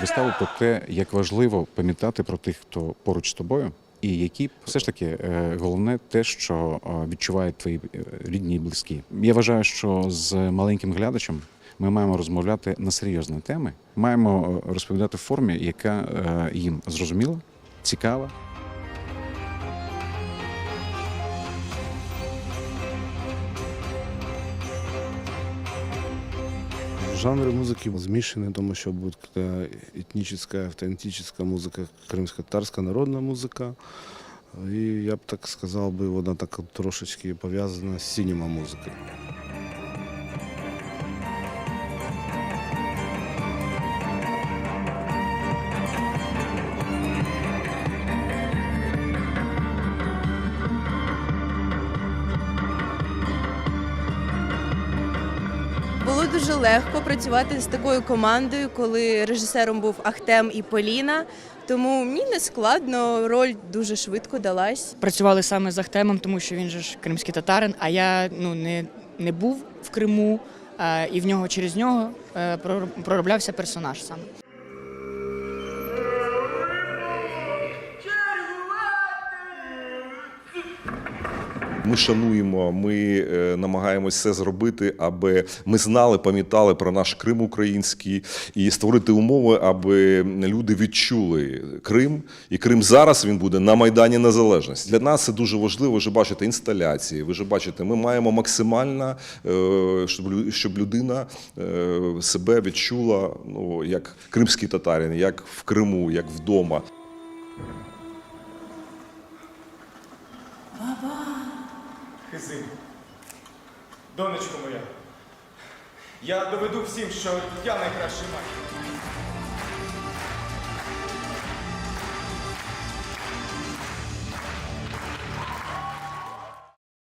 Виставу про те, як важливо пам'ятати про тих, хто поруч з тобою, і які все ж таки е, головне те, що е, відчувають твої е, рідні і близькі. Я вважаю, що з маленьким глядачем ми маємо розмовляти на серйозні теми, маємо розповідати в формі, яка їм зрозуміла, цікава. Жанры музыки змешаны, тому що буде э, етнічна, автентична музика, кримсько-татарська народна музика. І я б так сказав, би, вона так трошечки пов'язана з сінема музикою. Дуже легко працювати з такою командою, коли режисером був Ахтем і Поліна. Тому мені не складно, роль дуже швидко далась. Працювали саме з Ахтемом, тому що він же ж кримський татарин, а я ну, не, не був в Криму, а, і в нього через нього е, пророблявся персонаж саме. Ми шануємо, ми е, намагаємося все зробити, аби ми знали, пам'ятали про наш Крим український і створити умови, аби люди відчули Крим. І Крим зараз він буде на Майдані Незалежності. Для нас це дуже важливо. Ви вже бачите інсталяції. Ви вже бачите, ми маємо максимально, е, щоб людина е, себе відчула ну, як кримський татарин, як в Криму, як вдома. Хизин. Донечко моя. Я доведу всім, що я найкращий матір.